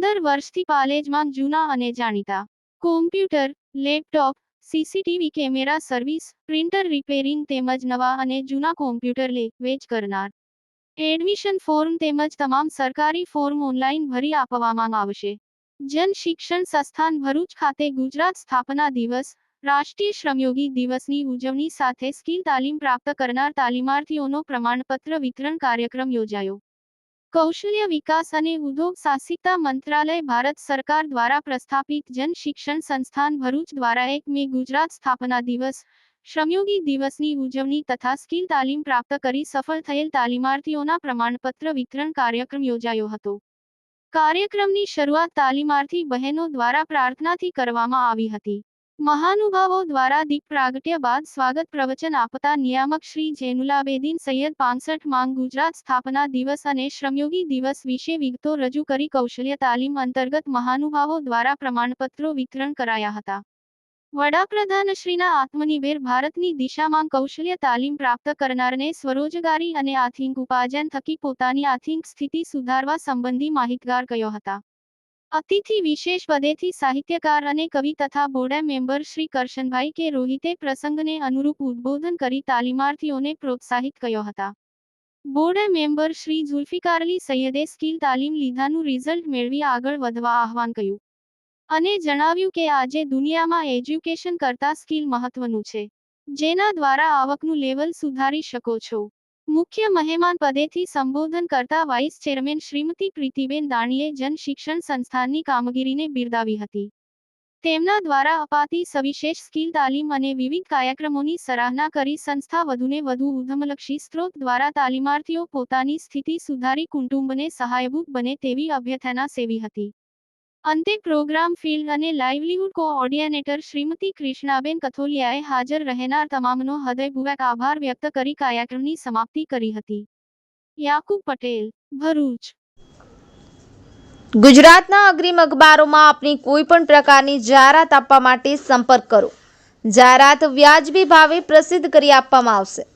વર્ષથી પાલેજમાં જૂના અને જાણીતા. Computer, laptop CCTV camera service, printer repairing તેમજ નવા અને જૂના કોમ્પ્યુટર લે, વેચ કરનાર. એડમિશન ફોર્મ તેમજ તમામ સરકારી ફોર્મ ઓનલાઈન ભરી આપવામાં આવશે. જન શિક્ષણ સંસ્થાન ભરૂચ ખાતે ગુજરાત સ્થાપના દિવસ, રાષ્ટ્રીય શ્રમયોગી દિવસની ઉજવણી સાથે સ્કિલ તાલીમ પ્રાપ્ત કરનાર તાલીમાર્થીઓનો પ્રમાણપત્ર વિતરણ કાર્યક્રમ યોજાયો. કૌશલ્ય વિકાસ અને ઉદ્યોગ સાહસિકતા મંત્રાલય ભારત સરકાર દ્વારા પ્રસ્થાપિત જન શિક્ષણ સંસ્થાન ભરૂચ દ્વારા એક મે ગુજરાત સ્થાપના દિવસ શ્રમયોગી દિવસની ઉજવણી તથા સ્કિલ તાલીમ પ્રાપ્ત કરી સફળ થયેલ તાલીમાર્થીઓના પ્રમાણપત્ર વિતરણ કાર્યક્રમ યોજાયો હતો. કાર્યક્રમની શરૂઆત તાલીમાર્થી બહેનો દ્વારા પ્રાર્થનાથી કરવામાં આવી હતી. મહાનુભાવો દ્વારા દીપ પ્રાગટ્ય બાદ સ્વાગત પ્રવચન આપતા નિયામક શ્રી જૈનુલાબેદીન સૈયદ પાંસઠ માંગ ગુજરાત સ્થાપના દિવસ અને શ્રમયોગી દિવસ વિશે વિગતો રજૂ કરી કૌશલ્ય તાલીમ અંતર્ગત મહાનુભાવો દ્વારા પ્રમાણપત્રો વિતરણ કરાયા હતા. વડાપ્રધાનશ્રીના આત્મનિર્ભર ભારતની દિશામાં કૌશલ્ય તાલીમ પ્રાપ્ત કરનારને સ્વરોજગારી અને આર્થિક ઉપાર્જન થકી પોતાની આર્થિક સ્થિતિ સુધારવા સંબંધી માહિતગાર કયો હતા. અતિથિ વિશેષ પદેથી સાહિત્યકાર અને કવિ તથા બોર્ડ મેમ્બર શ્રી કરશનભાઈ કે રોહિતે પ્રસંગને અનુરૂપ ઉદ્બોધન કરી તાલીમાર્થીઓને પ્રોત્સાહિત કર્યો હતા. બોર્ડ મેમ્બર શ્રી ઝુલ્ફિકારલી સૈયદે સ્કિલ તાલીમ લીધાનું રિઝલ્ટ મેળવી આગળ વધવા આહવાન કર્યું. અને જણાવ્યું કે આજે દુનિયામાં એજ્યુકેશન કરતા સ્કિલ મહત્વનું છે. જેના દ્વારા આવકનું લેવલ સુધારી શકો છો. મુખ્ય મહેમાન પદેથી સંબોધન કરતા વાઇસ ચેરમેન શ્રીમતી પ્રીતિબેન દાણીએ જન શિક્ષણ સંસ્થાનની કામગીરીને બિરદાવી હતી. તેમના દ્વારા અપાતી સવિશેષ સ્કિલ તાલીમ અને વિવિધ કાર્યક્રમોની સરાહના કરી સંસ્થા વધુને વધુ ઉધમલક્ષી સ્ત્રોત દ્વારા તાલીમાર્થીઓ પોતાની સ્થિતિ સુધારી કુટુંબને સહાયભૂત બને તેવી અભ્યર્થના સેવી હતી. અંતે પ્રોગ્રામ ફિલ્ડ અને લાઇવલીહુડ કોઓર્ડિનેટર શ્રીમતી કૃષ્ણાબેન કથોલિયાએ હાજર રહેનાર તમામનો હૃદયપૂર્વક આભાર વ્યક્ત કરી કાર્યક્રમની સમાપ્તિ કરી હતી. યાકુબ પટેલ, ભરૂચ. ગુજરાતના અગ્રીમ અખબારોમાં આપની કોઈ પણ પ્રકારની જાહેરાત આપવા માટે સંપર્ક કરો. જાહેરાત વ્યાજબી ભાવે પ્રસિદ્ધ કરી આપવામાં આવશે.